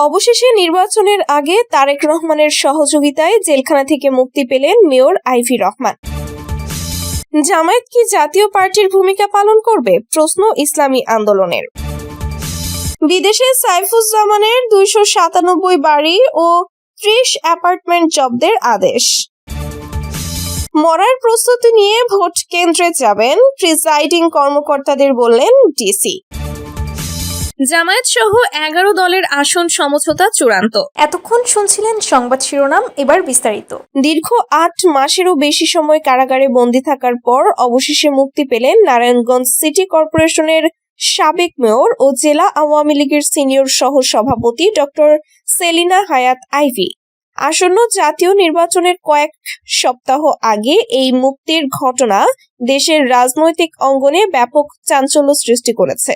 অবশেষে নির্বাচনের আগে তারেক রহমানের সহযোগিতায় জেলখানা থেকে মুক্তি পেলেন মেয়র আইভি রহমান। জামায়াত কি জাতীয় পার্টির ভূমিকা পালন করবে? প্রশ্ন ইসলামী আন্দোলনের। বিদেশে সাইফুজ্জামানের দুইশো সাতানব্বই বাড়ি ও ত্রিশ অ্যাপার্টমেন্ট জব্দের আদেশ। মরার প্রস্তুতি নিয়ে ভোট কেন্দ্রে যাবেন প্রিসাইডিং কর্মকর্তাদের বললেন ডিসি। জামায়াত সহ এগারো দলের আসন সমঝোতা চূড়ান্ত। এতক্ষণ শুনছিলেন সংবাদ শিরোনাম এবার বিস্তারিত। দীর্ঘ আট মাসেরও বেশি সময় কারাগারে বন্দী থাকার পর অবশেষে মুক্তি পেলেন নারায়ণগঞ্জ সিটি কর্পোরেশনের সাবেক মেয়র ও জেলা আওয়ামী লীগের সিনিয়র সহ সভাপতি ডক্টর সেলিনা হায়াত আইভি। আসন্ন জাতীয় নির্বাচনের কয়েক সপ্তাহ আগে এই মুক্তির ঘটনা দেশের রাজনৈতিক অঙ্গনে ব্যাপক চাঞ্চল্য সৃষ্টি করেছে।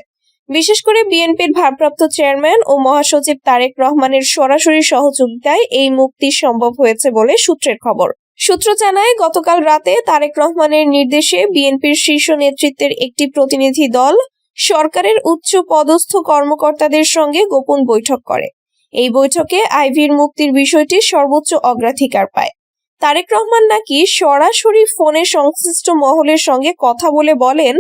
বিশেষ করে বিএনপির ভারপ্রাপ্ত চেয়ারম্যান ও মহাসচিব তারেক রহমানের সরাসরি সহযোগিতায় এই মুক্তি সম্ভব হয়েছে বলে সূত্রের খবর। সূত্র জানায়, গতকাল রাতে তারেক রহমানের নির্দেশে বিএনপির শীর্ষ নেতৃত্বের একটি প্রতিনিধি দল সরকারের উচ্চ পদস্থ কর্মকর্তাদের সঙ্গে গোপন বৈঠক করে। এই বৈঠকে আইভির মুক্তির বিষয়টি সর্বোচ্চ অগ্রাধিকার পায়। তারেক রহমান নাকি সরাসরি ফোনে সংশ্লিষ্ট মহলের সঙ্গে কথা বলে বলেন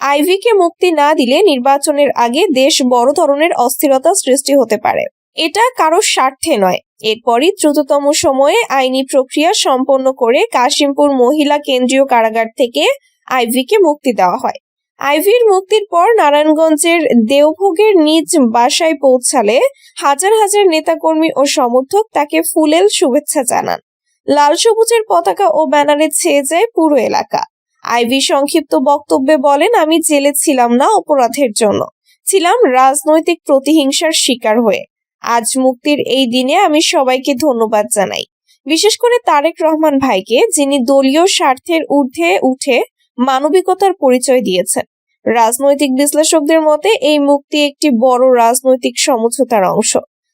আইভিকে মুক্তি না দিলে নির্বাচনের আগে দেশ বড় ধরনের অস্থিরতা সৃষ্টি হতে পারে। এটা কারও স্বার্থে নয়। এরপরই দ্রুততম সময়ে আইনি প্রক্রিয়া সম্পন্ন করে কাশিমপুর মহিলা কেন্দ্রীয় কারাগার থেকে আইভিকে মুক্তি দেওয়া হয়। আইভির মুক্তির পর নারায়ণগঞ্জের দেওভোগের নিজ বাসায় পৌঁছালে হাজার হাজার নেতাকর্মী ও সমর্থক তাকে ফুলেল শুভেচ্ছা জানান। লাল সবুজের পতাকা ও ব্যানারে ছেয়ে যায় পুরো এলাকা। আইভি সংক্ষিপ্ত বক্তব্যে বলেন, আমি জেলে ছিলাম না অপরাধের জন্য। ছিলাম রাজনৈতিক প্রতিহিংসার শিকার হয়ে। আজ মুক্তির এই দিনে আমি সবাইকে ধন্যবাদ জানাই। বিশেষ করে তারেক রহমান ভাইকে, যিনি দলীয় স্বার্থের ঊর্ধ্বে উঠে মানবিকতার পরিচয় দিয়েছেন। রাজনৈতিক বিশ্লেষকদের মতে, এই মুক্তি একটি বড় রাজনৈতিক সমঝোতার অংশ।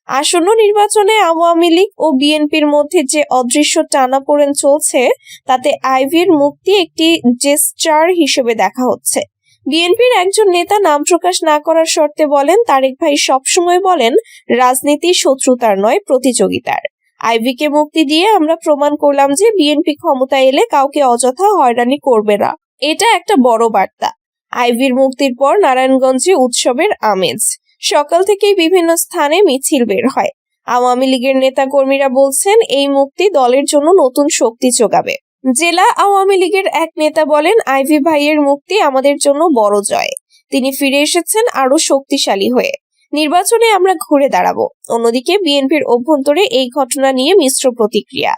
আসন্ন নির্বাচনে আওয়ামী লীগ ও বিএনপির মধ্যে যে অদৃশ্য টানাপোড়েন চলছে, তাতে আইভির মুক্তি একটি জেস্টার হিসেবে দেখা হচ্ছে। বিএনপির একজন নেতা নাম প্রকাশ না করার শর্তে বলেন, তারেক ভাই সবসময় বলেন, রাজনীতি শত্রুতার নয়, প্রতিযোগিতার। আইভিকে মুক্তি দিয়ে আমরা প্রমাণ করলাম যে বিএনপি ক্ষমতা এলে কাউকে অযথা হয়রানি করবে না। এটা একটা বড় বার্তা। আইভির মুক্তির পর নারায়ণগঞ্জে উৎসবের আমেজ। সকাল থেকেই বিভিন্ন স্থানে মিছিল বের হয়। আওয়ামী লীগের নেতা কর্মীরা বলছেন, এই মুক্তি দলের জন্য নতুন শক্তি যোগাবে। জেলা আওয়ামী লীগের এক নেতা বলেন, আইভি ভাইয়ের মুক্তি আমাদের জন্য বড় জয়। তিনি ফিরে এসেছেন আরও শক্তিশালী হয়ে। নির্বাচনে আমরা ঘুরে দাঁড়াবো। অন্যদিকে বিএনপির অভ্যন্তরে এই ঘটনা নিয়ে মিশ্র প্রতিক্রিয়া।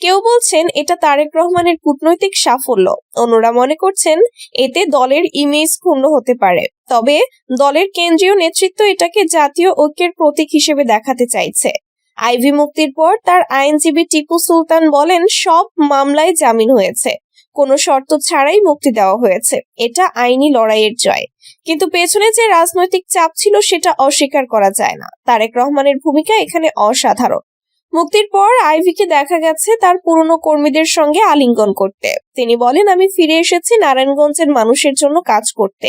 কেউ বলছেন, এটা তারেক রহমানের কূটনৈতিক সাফল্য। অন্যরা মনে করছেন, এতে দলের ইমেজ ক্ষুণ্ণ হতে পারে। তবে দলের কেন্দ্রীয় নেতৃত্ব এটাকে জাতীয় ঐক্যের প্রতীক হিসেবে দেখাতে চাইছে। আইভি মুক্তির পর তার আইনজীবী টিপু সুলতান বলেন, সব মামলায় জামিন হয়েছে। কোনো শর্ত ছাড়াই মুক্তি দেওয়া হয়েছে। এটা আইনি লড়াইয়ের জয়। কিন্তু পেছনে যে রাজনৈতিক চাপ ছিল, সেটা অস্বীকার করা যায় না। তারেক রহমানের ভূমিকা এখানে অসাধারণ। মুক্তির পর আইভিকে দেখা গেছে তার পুরনো কর্মীদের সঙ্গে আলিঙ্গন করতে। তিনি বলেন, আমি ফিরে এসেছি নারায়ণগঞ্জের মানুষের জন্য কাজ করতে।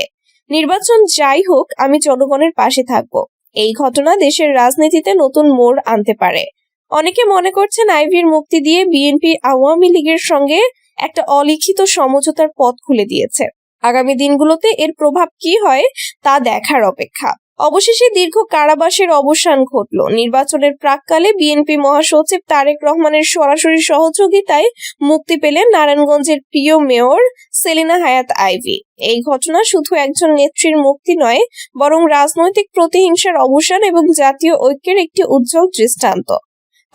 নির্বাচন যাই হোক, আমি জনগণের পাশে থাকব। এই ঘটনা দেশের রাজনীতিতে নতুন মোড় আনতে পারে। অনেকে মনে করছেন আইভির মুক্তি দিয়ে বিএনপি আওয়ামী লীগের সঙ্গে একটা অলিখিত সমঝোতার পথ খুলে দিয়েছে। আগামী দিনগুলোতে এর প্রভাব কি হয়, তা দেখার অপেক্ষা। অবশেষে দীর্ঘ কারাবাসের অবসান ঘটল। নির্বাচনের প্রাককালে বিএনপি মহাসচিব তারেক রহমানের সরাসরি সহযোগিতায় মুক্তি পেলেন নারায়ণগঞ্জের প্রিয় মেয়র সেলিনা হায়াত আইভি। এই ঘটনা শুধু একজন নেত্রীর মুক্তি নয়, বরং রাজনৈতিক প্রতিহিংসার অবসান এবং জাতীয় ঐক্যের একটি উজ্জ্বল দৃষ্টান্ত।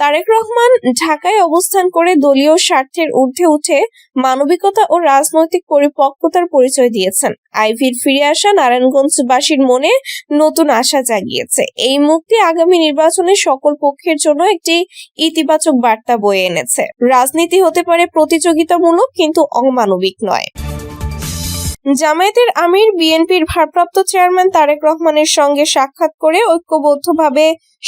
তারেক রহমান ঢাকায় অবস্থান করে দলীয় স্বার্থের ঊর্ধ্বে উঠে মানবিকতা ও রাজনৈতিক পরিপক্কতার পরিচয় দিয়েছেন। আইভির ফিরে আসা নারায়ণগঞ্জবাসীর মনে নতুন আশা জাগিয়েছে। এই মুক্তি আগামী নির্বাচনে সকল পক্ষের জন্য একটি ইতিবাচক বার্তা বয়ে এনেছে। রাজনীতি হতে পারে প্রতিযোগিতামূলক কিন্তু অমানবিক নয়। জামায়াতের আমির বিএনপির ভারপ্রাপ্ত চেয়ারম্যান তারেক রহমানের সঙ্গে সাক্ষাৎ করে ঐক্যবদ্ধভাবে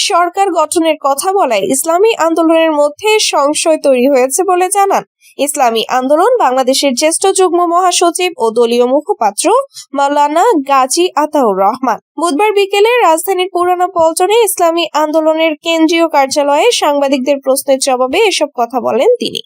সরকার গঠনের কথা বলায় ইসলামী আন্দোলনের মধ্যে সংশয় তৈরি হয়েছে বলে জানান। ইসলামী আন্দোলন বাংলাদেশের জ্যেষ্ঠ যুগ্ম মহাসচিব ও দলীয় মুখপাত্র মাওলানা গাজী আতাউর রহমান। বুধবার বিকেলে রাজধানীর পুরানো পল্টনে ইসলামী আন্দোলনের কেন্দ্রীয় কার্যালয়ে সাংবাদিকদের প্রশ্নের জবাবে এসব কথা বলেন তিনি।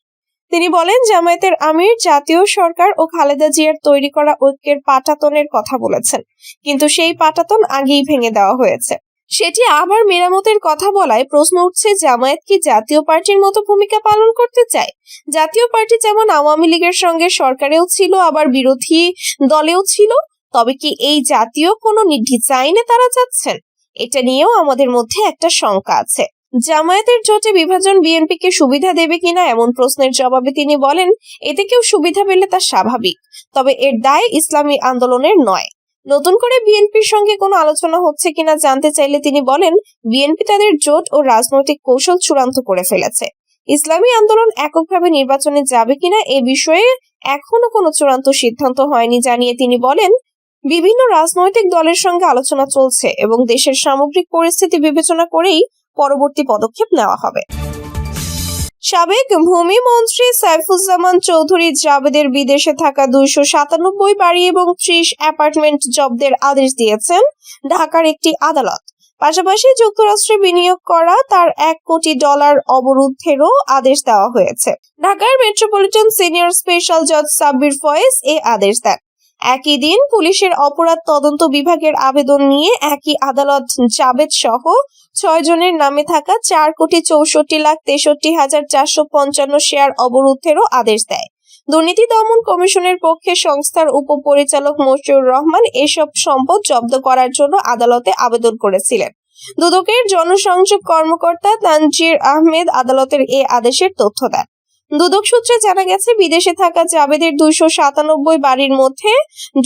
তিনি বলেন, জামায়াতের আমির, জাতীয় সরকার ও খালেদা জিয়ার তৈরি করা ঐক্যের পাটাতনের কথা বলেছেন। কিন্তু সেই পাটাতন আগেই ভেঙে দেওয়া হয়েছে। সেটি আবার মেরামতের কথা বলায় প্রশ্ন উঠছে, জামায়াত কি জাতীয় পার্টির মতো ভূমিকা পালন করতে চায়? জাতীয় পার্টি যেমন আওয়ামী লীগের সঙ্গে সরকারেও ছিল, আবার বিরোধী দলেও ছিল, তবে কি এই জাতীয় কোনো ডিজাইনে তারা চাচ্ছেন এটা নিয়েও আমাদের মধ্যে একটা শঙ্কা আছে। জামায়াতের জোটে বিভাজন বিএনপিকে সুবিধা দেবে কিনা এমন প্রশ্নের জবাবে তিনি বলেন, এতে কেউ সুবিধা পেলে তা স্বাভাবিক, তবে এর দায় ইসলামী আন্দোলনের নয়। নতুন করে বিএনপির সঙ্গে কোনো আলোচনা হচ্ছে কিনা জানতে চাইলে তিনি বলেন, বিএনপি তাদের জোট ও রাজনৈতিক কৌশল চূড়ান্ত করে ফেলেছে। ইসলামী আন্দোলন এককভাবে নির্বাচনে যাবে কিনা এ বিষয়ে এখনও কোনো চূড়ান্ত সিদ্ধান্ত হয়নি জানিয়ে তিনি বলেন, বিভিন্ন রাজনৈতিক দলের সঙ্গে আলোচনা চলছে এবং দেশের সামগ্রিক পরিস্থিতি বিবেচনা করেই পরবর্তী পদক্ষেপ নেওয়া হবে। সাবেক ভূমি মন্ত্রী সাইফুজ্জামান চৌধুরী জাবেদের বিদেশে থাকা দুইশো সাতানব্বই বাড়ি এবং ত্রিশ অ্যাপার্টমেন্ট জব্দের আদেশ দিয়েছেন ঢাকার একটি আদালত। পাশাপাশি যুক্তরাষ্ট্রে বিনিয়োগ করা তার এক কোটি ডলার অবরুদ্ধেরও আদেশ দেওয়া হয়েছে। ঢাকার মেট্রোপলিটন সিনিয়র স্পেশাল জজ সাব্বির ফয়েজ এ আদেশ দেন। একই দিন পুলিশের অপরাধ তদন্ত বিভাগের আবেদন নিয়ে একই আদালত জাবেদ সহ ছয় জনের নামে থাকা চার কোটি চৌষট্টি লাখ তেষট্টি হাজার চারশো পঞ্চান্ন শেয়ার অবরুদ্ধেরও আদেশ দেয়। দুর্নীতি দমন কমিশনের পক্ষে সংস্থার উপপরিচালক মশিউর রহমান এসব সম্পদ জব্দ করার জন্য আদালতে আবেদন করেছিলেন। দুদকের জনসংযোগ কর্মকর্তা তানজির আহমেদ আদালতের এ আদেশের তথ্য দেন। দুদক সূত্রে জানা গেছে, বিদেশে থাকা জাবেদের দুইশো সাতানব্বই বাড়ির মধ্যে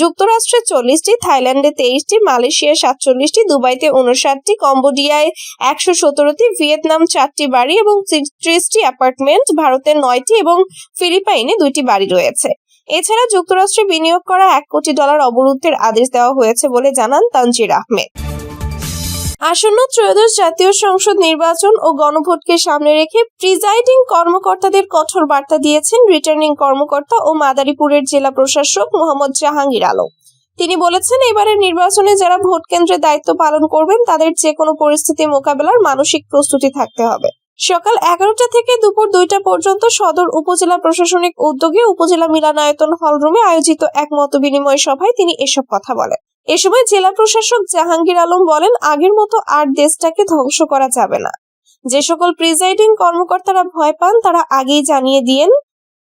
যুক্তরাষ্ট্রে চল্লিশটি, থাইল্যান্ডে তেইশটি, মালয়েশিয়ায় সাতচল্লিশটি, দুবাইতে উনষাটটি কম্বোডিয়ায় একশো সতেরোটি, ভিয়েতনাম চারটি বাড়ি এবং ত্রিশটি অ্যাপার্টমেন্ট, ভারতে নয়টি এবং ফিলিপাইনে দুইটি বাড়ি রয়েছে। এছাড়া যুক্তরাষ্ট্রে বিনিয়োগ করা এক কোটি ডলার অবরুদ্ধের আদেশ দেওয়া হয়েছে বলে জানান তানজির আহমেদ। আসন্ন ত্রয়োদশ জাতীয় সংসদ নির্বাচন ও গণভোটকে সামনে রেখে প্রিজাইডিং কর্মকর্তাদের কঠোর বার্তা দিয়েছেন রিটার্নিং কর্মকর্তা ও মাদারীপুরের জেলা প্রশাসক মোহাম্মদ জাহাঙ্গীর আলম। তিনি বলেছেন, এবারের নির্বাচনে যারা ভোট কেন্দ্রে দায়িত্ব পালন করবেন, তাদের যে কোনো পরিস্থিতি মোকাবেলার মানসিক প্রস্তুতি থাকতে হবে। সকাল এগারোটা থেকে দুপুর দুইটা পর্যন্ত সদর উপজেলা প্রশাসনিক উদ্যোগে উপজেলা মিলানায়তন হলরুমে আয়োজিত এক মত বিনিময় সভায় তিনি এসব কথা বলেন। এ সময় জেলা প্রশাসক জাহাঙ্গীর আলম বলেন, আগের মতো আর দেশটাকে ধ্বংস করা যাবে না। যে সকল প্রিজাইডিং কর্মকর্তারা ভয় পান, তারা আগেই জানিয়ে দিয়েন,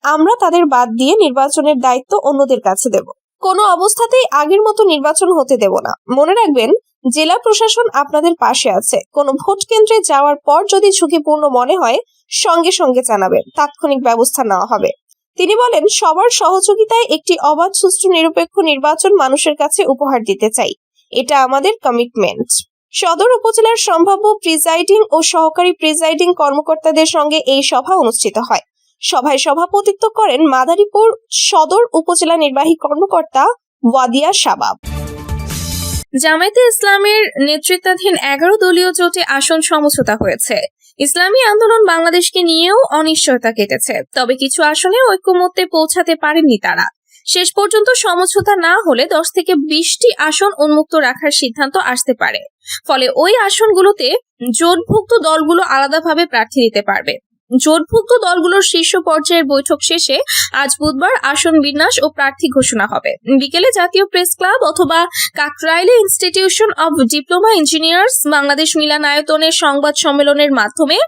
আমরা তাদের বাদ দিয়ে নির্বাচনের দায়িত্ব অন্যদের কাছে দেব। কোনো অবস্থাতেই আগের মতো নির্বাচন হতে দেব না। মনে রাখবেন, জেলা প্রশাসন আপনাদের পাশে আছে। কোনো ভোট কেন্দ্রে যাওয়ার পর যদি ঝুঁকিপূর্ণ মনে হয়, সঙ্গে সঙ্গে জানাবেন। তাৎক্ষণিক ব্যবস্থা নেওয়া হবে। তিনি বলেন, সবার সহযোগিতায় একটি অবাধ, সুষ্ঠু, নিরপেক্ষ নির্বাচন মানুষের কাছে উপহার দিতে চাই। এটা আমাদের কমিটমেন্ট সদর উপজেলার সম্ভাব্য প্রিজাইডিং ও সহকারী প্রিজাইডিং কর্মকর্তাদের সঙ্গে এই সভা অনুষ্ঠিত হয়। সভায় সভাপতিত্ব করেন মাদারীপুর সদর উপজেলা নির্বাহী কর্মকর্তা ওয়াদিয়া শাবাব। জামায়াতে ইসলামের নেতৃত্বাধীন এগারো দলীয় জোটে আসন সমঝোতা হয়েছে। ইসলামী আন্দোলন বাংলাদেশকে নিয়েও অনিশ্চয়তা কেটেছে, তবে কিছু আসনে ঐক্যমত্যে পৌঁছাতে পারেননি তারা। শেষ পর্যন্ত সমঝোতা না হলে দশ থেকে বিশটি আসন উন্মুক্ত রাখার সিদ্ধান্ত আসতে পারে। ফলে ওই আসনগুলোতে জোটভুক্ত দলগুলো আলাদাভাবে প্রার্থী দিতে পারবে। জোটভুক্ত দলগুলোর শীর্ষ পর্যায়ের বৈঠক শেষে আজ বুধবার আসন বিন্যাস ও প্রার্থী ঘোষণা হবে। বিকেলে জাতীয় প্রেস ক্লাব অথবা কাকরাইলে institution of diploma engineers Bangladesh মিলানায়তনের সংবাদ সম্মেলনের মাধ্যমে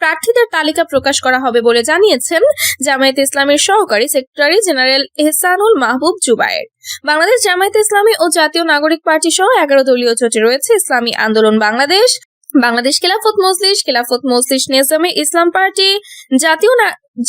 প্রার্থীদের তালিকা প্রকাশ করা হবে বলে জানিয়েছেন জামায়াত ইসলামের সহকারী সেক্রেটারি জেনারেল এহসানুল মাহবুব জুবায়ের। বাংলাদেশ জামায়াত ইসলামী ও জাতীয় নাগরিক পার্টি সহ এগারো দলীয় জোটে রয়েছে ইসলামী আন্দোলন বাংলাদেশ বাংলাদেশ খেলাফত মজলিস খেলাফত মজলিস নিজামে ইসলাম party, Jatiya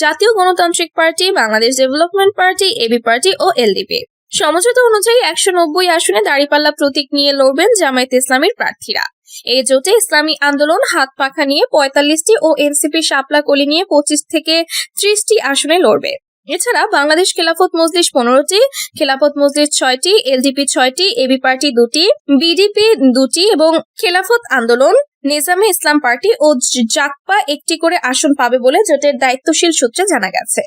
Jatiya Ganatantrik party, Bangladesh development party, AB party ও এলডিপি। সমঝোতা অনুযায়ী একশো নব্বই আসনে দাঁড়িপাল্লা প্রতীক নিয়ে লড়বেন জামায়াত ইসলামীর প্রার্থীরা। এই জোটে ইসলামী আন্দোলন হাত পাখা নিয়ে পঁয়তাল্লিশটি ও এনসিপি শাপলা কলি নিয়ে পঁচিশ থেকে ত্রিশটি আসনে লড়বে। এছাড়া বাংলাদেশ খেলাফত মজলিস পনেরোটি, খেলাফত মজলিস ছয়টি, এলডিপি ছয়টি, এবি পার্টি দুটি, বিডিপি দুটি এবং খেলাফত আন্দোলন নিজামে ইসলাম পার্টি ও জাকপা একটি করে আসন পাবে বলে জোটের দায়িত্বশীল সূত্রে জানা গেছে।